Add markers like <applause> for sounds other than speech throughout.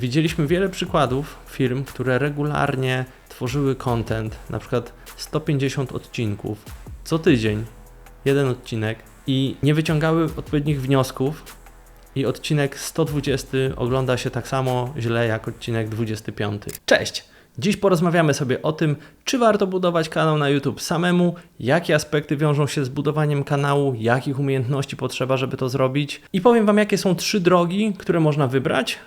Widzieliśmy wiele przykładów firm, które regularnie tworzyły content, na przykład 150 odcinków co tydzień, jeden odcinek i nie wyciągały odpowiednich wniosków i odcinek 120 ogląda się tak samo źle jak odcinek 25. Cześć! Dziś porozmawiamy sobie o tym, czy warto budować kanał na YouTube samemu, jakie aspekty wiążą się z budowaniem kanału, jakich umiejętności potrzeba, żeby to zrobić i powiem Wam, jakie są trzy drogi, które można wybrać,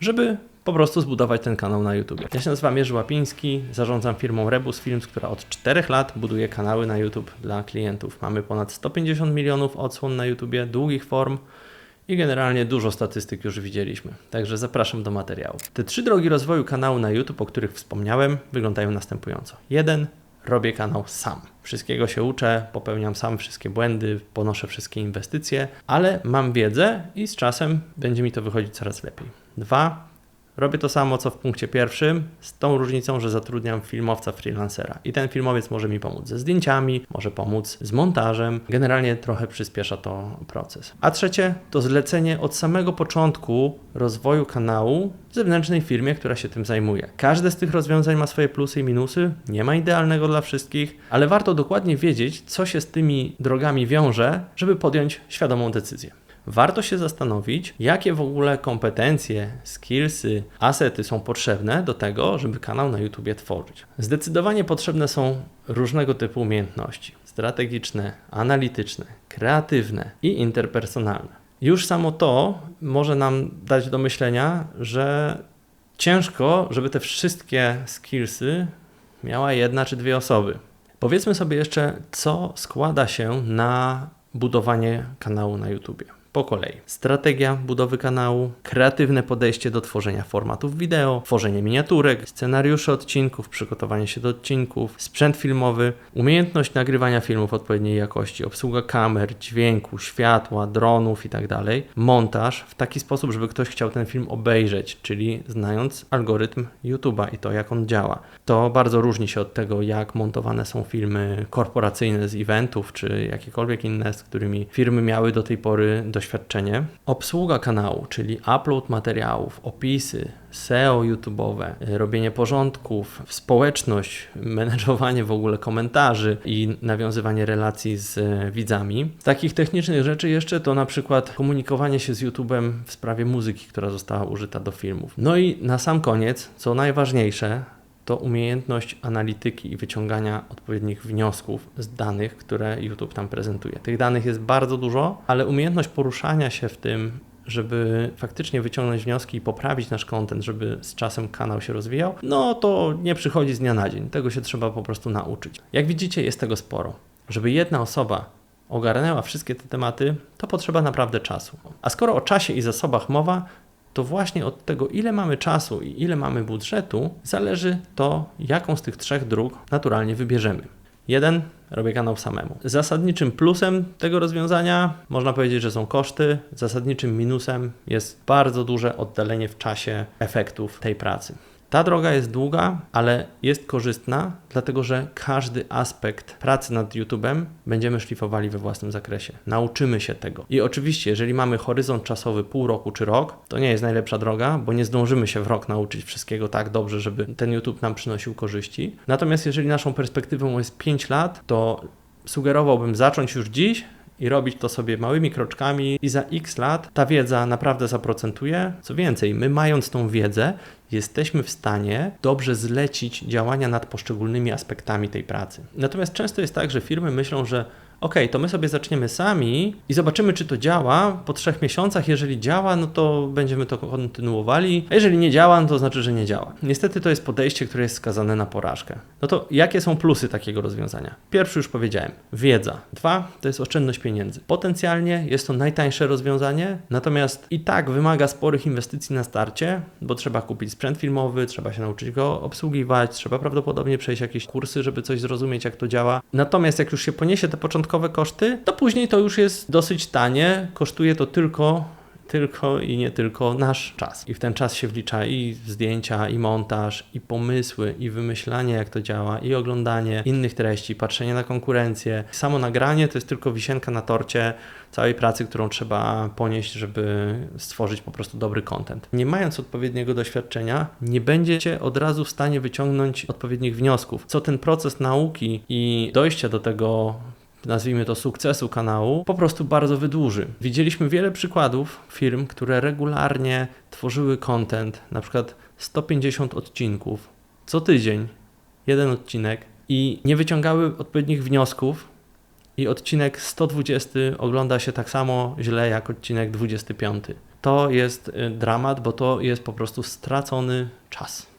żeby po prostu zbudować ten kanał na YouTube. Ja się nazywam Jerzy Łapiński, zarządzam firmą Rebus Films, która od 4 lat buduje kanały na YouTube dla klientów. Mamy ponad 150 milionów odsłon na YouTubie, długich form i generalnie dużo statystyk już widzieliśmy. Także zapraszam do materiału. Te trzy drogi rozwoju kanału na YouTube, o których wspomniałem, wyglądają następująco. Jeden, robię kanał sam. Wszystkiego się uczę, popełniam sam wszystkie błędy, ponoszę wszystkie inwestycje, ale mam wiedzę i z czasem będzie mi to wychodzić coraz lepiej. Dwa, Robię to samo co w punkcie pierwszym, z tą różnicą, że zatrudniam filmowca freelancera. I ten filmowiec może mi pomóc ze zdjęciami, może pomóc z montażem. Generalnie trochę przyspiesza to proces. A trzecie to zlecenie od samego początku rozwoju kanału zewnętrznej firmie, która się tym zajmuje. Każde z tych rozwiązań ma swoje plusy i minusy, nie ma idealnego dla wszystkich, ale warto dokładnie wiedzieć, co się z tymi drogami wiąże, żeby podjąć świadomą decyzję warto się zastanowić, jakie w ogóle kompetencje, skillsy, asety są potrzebne do tego, żeby kanał na YouTube tworzyć. Zdecydowanie potrzebne są różnego typu umiejętności strategiczne, analityczne, kreatywne i interpersonalne. Już samo to może nam dać do myślenia, że ciężko, żeby te wszystkie skillsy miała jedna czy dwie osoby. Powiedzmy sobie jeszcze, co składa się na budowanie kanału na YouTube po kolei. Strategia budowy kanału, kreatywne podejście do tworzenia formatów wideo, tworzenie miniaturek, scenariusze odcinków, przygotowanie się do odcinków, sprzęt filmowy, umiejętność nagrywania filmów odpowiedniej jakości, obsługa kamer, dźwięku, światła, dronów itd. Tak montaż w taki sposób, żeby ktoś chciał ten film obejrzeć, czyli znając algorytm YouTube'a i to, jak on działa. To bardzo różni się od tego, jak montowane są filmy korporacyjne z eventów, czy jakiekolwiek inne, z którymi firmy miały do tej pory doświadczenie doświadczenie. Obsługa kanału, czyli upload materiałów, opisy, SEO YouTube'owe, robienie porządków, społeczność, <laughs> menedżowanie w ogóle komentarzy i nawiązywanie relacji z widzami. Z takich technicznych rzeczy jeszcze to na przykład komunikowanie się z YouTube'em w sprawie muzyki, która została użyta do filmów. No i na sam koniec, co najważniejsze, to umiejętność analityki i wyciągania odpowiednich wniosków z danych, które YouTube tam prezentuje. Tych danych jest bardzo dużo, ale umiejętność poruszania się w tym, żeby faktycznie wyciągnąć wnioski i poprawić nasz content, żeby z czasem kanał się rozwijał, no to nie przychodzi z dnia na dzień. Tego się trzeba po prostu nauczyć. Jak widzicie, jest tego sporo. Żeby jedna osoba ogarnęła wszystkie te tematy, to potrzeba naprawdę czasu. A skoro o czasie i zasobach mowa, to właśnie od tego, ile mamy czasu i ile mamy budżetu, zależy to, jaką z tych trzech dróg naturalnie wybierzemy. Jeden, robię kanał samemu. Zasadniczym plusem tego rozwiązania można powiedzieć, że są koszty. Zasadniczym minusem jest bardzo duże oddalenie w czasie efektów tej pracy. Ta droga jest długa, ale jest korzystna, dlatego że każdy aspekt pracy nad YouTube'em będziemy szlifowali we własnym zakresie. Nauczymy się tego. I oczywiście, jeżeli mamy horyzont czasowy pół roku czy rok, to nie jest najlepsza droga, bo nie zdążymy się w rok nauczyć wszystkiego tak dobrze, żeby ten YouTube nam przynosił korzyści. Natomiast jeżeli naszą perspektywą jest 5 lat, to sugerowałbym zacząć już dziś, i robić to sobie małymi kroczkami i za x lat ta wiedza naprawdę zaprocentuje. Co więcej, my mając tą wiedzę, jesteśmy w stanie dobrze zlecić działania nad poszczególnymi aspektami tej pracy. Natomiast często jest tak, że firmy myślą, że ok, to my sobie zaczniemy sami i zobaczymy, czy to działa po trzech miesiącach. Jeżeli działa, no to będziemy to kontynuowali, a jeżeli nie działa, no to znaczy, że nie działa. Niestety to jest podejście, które jest skazane na porażkę. No to jakie są plusy takiego rozwiązania? Pierwszy już powiedziałem, wiedza. Dwa, to jest oszczędność pieniędzy. Potencjalnie jest to najtańsze rozwiązanie, natomiast i tak wymaga sporych inwestycji na starcie, bo trzeba kupić sprzęt filmowy, trzeba się nauczyć go obsługiwać, trzeba prawdopodobnie przejść jakieś kursy, żeby coś zrozumieć, jak to działa. Natomiast jak już się poniesie te początkowe koszty, to później to już jest dosyć tanie. Kosztuje to tylko tylko i nie tylko nasz czas. I w ten czas się wlicza i zdjęcia, i montaż, i pomysły, i wymyślanie, jak to działa, i oglądanie innych treści, patrzenie na konkurencję. Samo nagranie to jest tylko wisienka na torcie całej pracy, którą trzeba ponieść, żeby stworzyć po prostu dobry content. Nie mając odpowiedniego doświadczenia, nie będziecie od razu w stanie wyciągnąć odpowiednich wniosków. Co ten proces nauki i dojścia do tego nazwijmy to sukcesu kanału, po prostu bardzo wydłuży. Widzieliśmy wiele przykładów firm, które regularnie tworzyły content, na przykład 150 odcinków co tydzień, jeden odcinek i nie wyciągały odpowiednich wniosków i odcinek 120 ogląda się tak samo źle jak odcinek 25. To jest y, dramat, bo to jest po prostu stracony czas.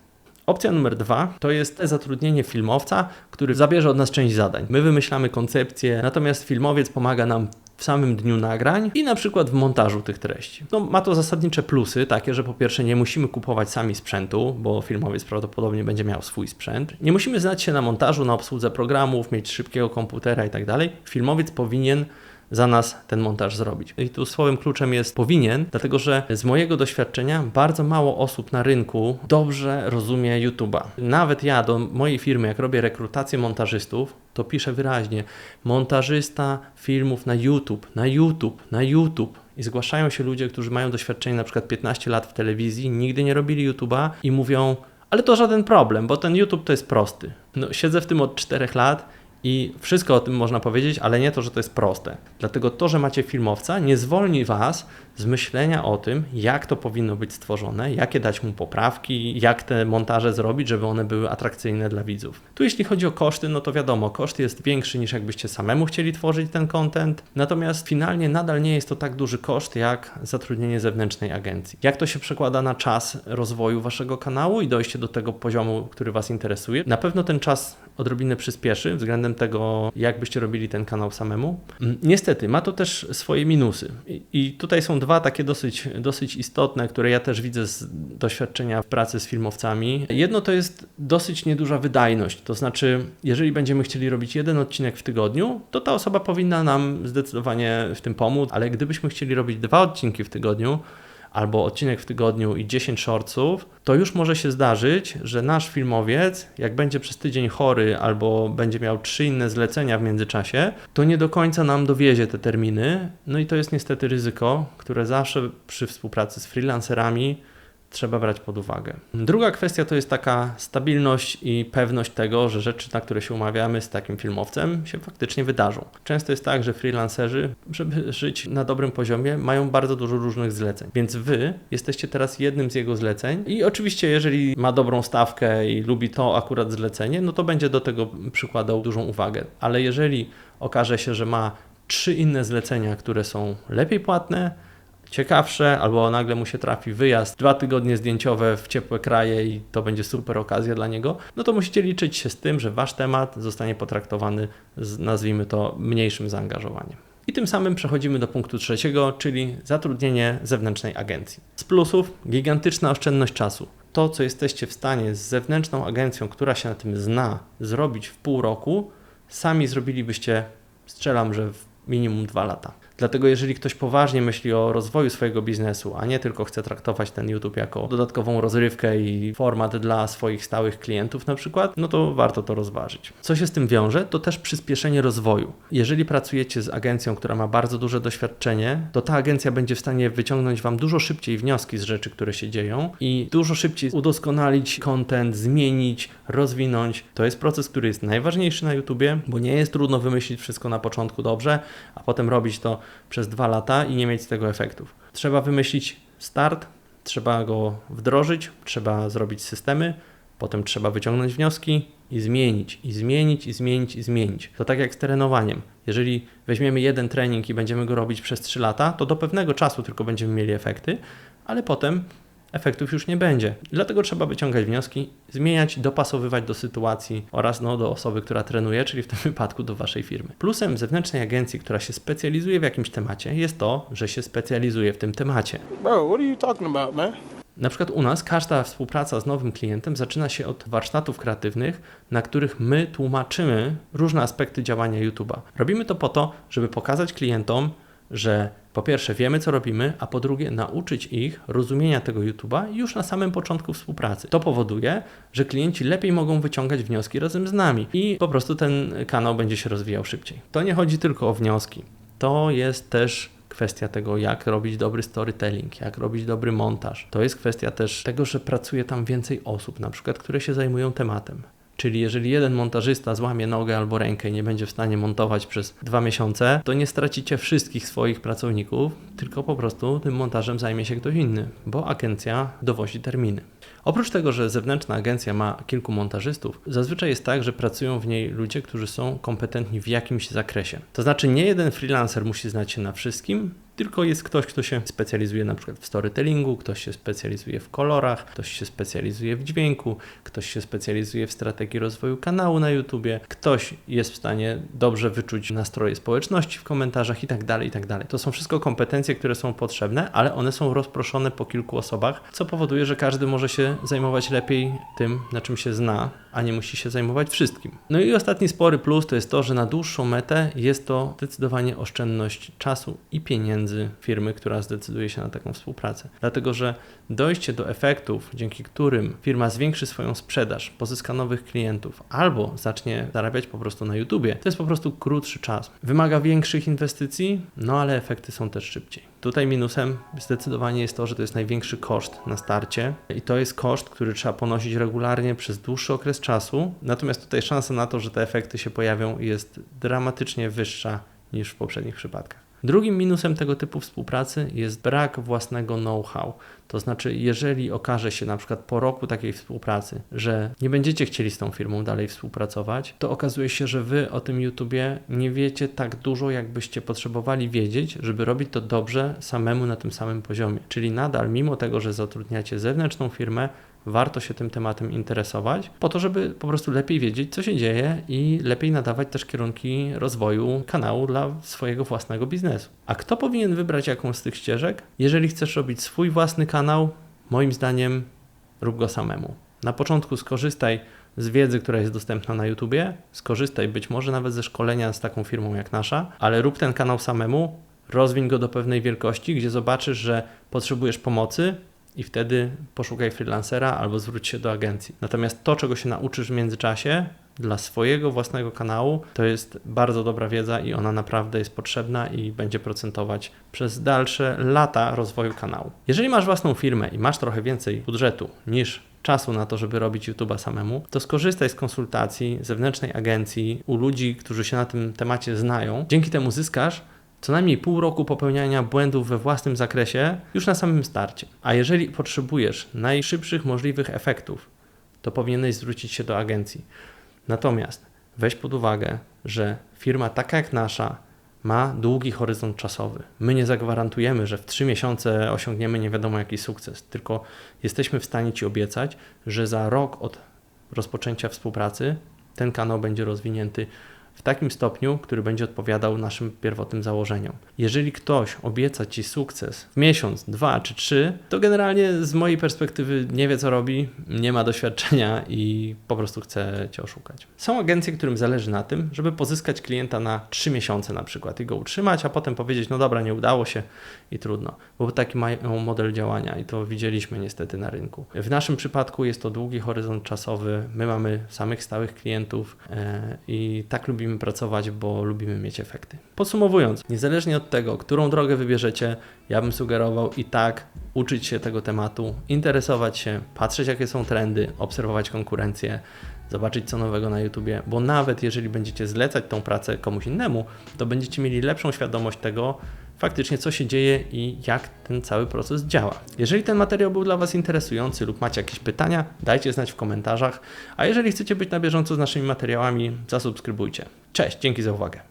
Opcja numer dwa to jest zatrudnienie filmowca, który zabierze od nas część zadań. My wymyślamy koncepcję, natomiast filmowiec pomaga nam w samym dniu nagrań i na przykład w montażu tych treści. No, ma to zasadnicze plusy, takie, że po pierwsze nie musimy kupować sami sprzętu, bo filmowiec prawdopodobnie będzie miał swój sprzęt. Nie musimy znać się na montażu, na obsłudze programów, mieć szybkiego komputera i tak dalej. Filmowiec powinien za nas ten montaż zrobić. I tu słowem kluczem jest powinien, dlatego że z mojego doświadczenia bardzo mało osób na rynku dobrze rozumie YouTube'a. Nawet ja do mojej firmy, jak robię rekrutację montażystów, to piszę wyraźnie montażysta filmów na YouTube, na YouTube, na YouTube. I zgłaszają się ludzie, którzy mają doświadczenie na przykład 15 lat w telewizji, nigdy nie robili YouTube'a i mówią, ale to żaden problem, bo ten YouTube to jest prosty. No, siedzę w tym od 4 lat i wszystko o tym można powiedzieć, ale nie to, że to jest proste. Dlatego to, że macie filmowca, nie zwolni Was z myślenia o tym, jak to powinno być stworzone, jakie dać mu poprawki, jak te montaże zrobić, żeby one były atrakcyjne dla widzów. Tu jeśli chodzi o koszty, no to wiadomo, koszt jest większy niż jakbyście samemu chcieli tworzyć ten content, natomiast finalnie nadal nie jest to tak duży koszt jak zatrudnienie zewnętrznej agencji. Jak to się przekłada na czas rozwoju Waszego kanału i dojście do tego poziomu, który Was interesuje? Na pewno ten czas odrobinę przyspieszy względem tego, jak byście robili ten kanał samemu. Mm, niestety, ma to też swoje minusy. I tutaj są dwa takie dosyć, dosyć istotne, które ja też widzę z doświadczenia w pracy z filmowcami. Jedno to jest dosyć nieduża wydajność, to znaczy, jeżeli będziemy chcieli robić jeden odcinek w tygodniu, to ta osoba powinna nam zdecydowanie w tym pomóc, ale gdybyśmy chcieli robić dwa odcinki w tygodniu, albo odcinek w tygodniu i 10 shortsów, to już może się zdarzyć, że nasz filmowiec, jak będzie przez tydzień chory albo będzie miał trzy inne zlecenia w międzyczasie, to nie do końca nam dowiezie te terminy. No i to jest niestety ryzyko, które zawsze przy współpracy z freelancerami trzeba brać pod uwagę. Druga kwestia to jest taka stabilność i pewność tego, że rzeczy, na które się umawiamy z takim filmowcem, się faktycznie wydarzą. Często jest tak, że freelancerzy, żeby żyć na dobrym poziomie, mają bardzo dużo różnych zleceń, więc wy jesteście teraz jednym z jego zleceń i oczywiście, jeżeli ma dobrą stawkę i lubi to akurat zlecenie, no to będzie do tego przykładał dużą uwagę. Ale jeżeli okaże się, że ma trzy inne zlecenia, które są lepiej płatne, ciekawsze, albo nagle mu się trafi wyjazd, dwa tygodnie zdjęciowe w ciepłe kraje i to będzie super okazja dla niego, no to musicie liczyć się z tym, że wasz temat zostanie potraktowany z, nazwijmy to, mniejszym zaangażowaniem. I tym samym przechodzimy do punktu trzeciego, czyli zatrudnienie zewnętrznej agencji. Z plusów gigantyczna oszczędność czasu. To, co jesteście w stanie z zewnętrzną agencją, która się na tym zna, zrobić w pół roku, sami zrobilibyście, strzelam, że w minimum dwa lata. Dlatego jeżeli ktoś poważnie myśli o rozwoju swojego biznesu, a nie tylko chce traktować ten YouTube jako dodatkową rozrywkę i format dla swoich stałych klientów na przykład, no to warto to rozważyć. Co się z tym wiąże? To też przyspieszenie rozwoju. Jeżeli pracujecie z agencją, która ma bardzo duże doświadczenie, to ta agencja będzie w stanie wyciągnąć Wam dużo szybciej wnioski z rzeczy, które się dzieją i dużo szybciej udoskonalić content, zmienić, rozwinąć. To jest proces, który jest najważniejszy na YouTubie, bo nie jest trudno wymyślić wszystko na początku dobrze, a potem robić to przez dwa lata i nie mieć z tego efektów. Trzeba wymyślić start, trzeba go wdrożyć, trzeba zrobić systemy, potem trzeba wyciągnąć wnioski i zmienić, i zmienić, i zmienić, i zmienić. To tak jak z trenowaniem. Jeżeli weźmiemy jeden trening i będziemy go robić przez 3 lata, to do pewnego czasu tylko będziemy mieli efekty, ale potem efektów już nie będzie. Dlatego trzeba wyciągać wnioski, zmieniać, dopasowywać do sytuacji oraz no, do osoby, która trenuje, czyli w tym <laughs> wypadku do Waszej firmy. Plusem zewnętrznej agencji, która się specjalizuje w jakimś temacie, jest to, że się specjalizuje w tym temacie. Bro, what are you talking about, man? Na przykład u nas każda współpraca z nowym klientem zaczyna się od warsztatów kreatywnych, na których my tłumaczymy różne aspekty działania YouTube'a. Robimy to po to, żeby pokazać klientom, że po pierwsze wiemy, co robimy, a po drugie nauczyć ich rozumienia tego YouTube'a już na samym początku współpracy. To powoduje, że klienci lepiej mogą wyciągać wnioski razem z nami i po prostu ten kanał będzie się rozwijał szybciej. To nie chodzi tylko o wnioski. To jest też kwestia tego, jak robić dobry storytelling, jak robić dobry montaż. To jest kwestia też tego, że pracuje tam więcej osób, na przykład, które się zajmują tematem. Czyli jeżeli jeden montażysta złamie nogę albo rękę i nie będzie w stanie montować przez dwa miesiące, to nie stracicie wszystkich swoich pracowników, tylko po prostu tym montażem zajmie się ktoś inny, bo agencja dowozi terminy. Oprócz tego, że zewnętrzna agencja ma kilku montażystów, zazwyczaj jest tak, że pracują w niej ludzie, którzy są kompetentni w jakimś zakresie. To znaczy, nie jeden freelancer musi znać się na wszystkim, tylko jest ktoś, kto się specjalizuje na przykład w storytellingu, ktoś się specjalizuje w kolorach, ktoś się specjalizuje w dźwięku, ktoś się specjalizuje w strategii rozwoju kanału na YouTubie, ktoś jest w stanie dobrze wyczuć nastroje społeczności w komentarzach i tak dalej, i tak dalej. To są wszystko kompetencje, które są potrzebne, ale one są rozproszone po kilku osobach, co powoduje, że każdy może się zajmować lepiej tym, na czym się zna, a nie musi się zajmować wszystkim. No i ostatni spory plus to jest to, że na dłuższą metę jest to zdecydowanie oszczędność czasu i pieniędzy firmy, która zdecyduje się na taką współpracę. Dlatego, że dojście do efektów, dzięki którym firma zwiększy swoją sprzedaż, pozyska nowych klientów albo zacznie zarabiać po prostu na YouTubie, to jest po prostu krótszy czas. Wymaga większych inwestycji, no ale efekty są też szybciej. Tutaj minusem zdecydowanie jest to, że to jest największy koszt na starcie i to jest koszt, który trzeba ponosić regularnie przez dłuższy okres czasu. Natomiast tutaj szansa na to, że te efekty się pojawią jest dramatycznie wyższa niż w poprzednich przypadkach. Drugim minusem tego typu współpracy jest brak własnego know-how. To znaczy, jeżeli okaże się na przykład po roku takiej współpracy, że nie będziecie chcieli z tą firmą dalej współpracować, to okazuje się, że wy o tym YouTubie nie wiecie tak dużo, jakbyście potrzebowali wiedzieć, żeby robić to dobrze samemu na tym samym poziomie. Czyli nadal, mimo tego, że zatrudniacie zewnętrzną firmę, warto się tym tematem interesować, po to, żeby po prostu lepiej wiedzieć, co się dzieje i lepiej nadawać też kierunki rozwoju kanału dla swojego własnego biznesu. A kto powinien wybrać jakąś z tych ścieżek? Jeżeli chcesz robić swój własny kanał, moim zdaniem rób go samemu. Na początku skorzystaj z wiedzy, która jest dostępna na YouTubie, skorzystaj być może nawet ze szkolenia z taką firmą jak nasza, ale rób ten kanał samemu, rozwiń go do pewnej wielkości, gdzie zobaczysz, że potrzebujesz pomocy, i wtedy poszukaj freelancera albo zwróć się do agencji. Natomiast to, czego się nauczysz w międzyczasie dla swojego własnego kanału, to jest bardzo dobra wiedza i ona naprawdę jest potrzebna i będzie procentować przez dalsze lata rozwoju kanału. Jeżeli masz własną firmę i masz trochę więcej budżetu niż czasu na to, żeby robić YouTube'a samemu, to skorzystaj z konsultacji zewnętrznej agencji u ludzi, którzy się na tym temacie znają. Dzięki temu zyskasz co najmniej pół roku popełniania błędów we własnym zakresie już na samym starcie. A jeżeli potrzebujesz najszybszych możliwych efektów, to powinieneś zwrócić się do agencji. Natomiast weź pod uwagę, że firma taka jak nasza ma długi horyzont czasowy. My nie zagwarantujemy, że w trzy miesiące osiągniemy nie wiadomo jaki sukces, tylko jesteśmy w stanie Ci obiecać, że za rok od rozpoczęcia współpracy ten kanał będzie rozwinięty w takim stopniu, który będzie odpowiadał naszym pierwotnym założeniom. Jeżeli ktoś obieca Ci sukces w miesiąc, dwa czy trzy, to generalnie z mojej perspektywy nie wie co robi, nie ma doświadczenia i po prostu chce Cię oszukać. Są agencje, którym zależy na tym, żeby pozyskać klienta na trzy miesiące na przykład i go utrzymać, a potem powiedzieć, no dobra, nie udało się i trudno, bo taki mają model działania i to widzieliśmy niestety na rynku. W naszym przypadku jest to długi horyzont czasowy, my mamy samych stałych klientów e, i tak lubimy lubimy pracować, bo lubimy mieć efekty. Podsumowując, niezależnie od tego, którą drogę wybierzecie, ja bym sugerował i tak uczyć się tego tematu, interesować się, patrzeć jakie są trendy, obserwować konkurencję, zobaczyć co nowego na YouTubie, bo nawet jeżeli będziecie zlecać tą pracę komuś innemu, to będziecie mieli lepszą świadomość tego, faktycznie co się dzieje i jak ten cały proces działa. Jeżeli ten materiał był dla Was interesujący lub macie jakieś pytania, dajcie znać w komentarzach, a jeżeli chcecie być na bieżąco z naszymi materiałami, zasubskrybujcie. Cześć, dzięki za uwagę.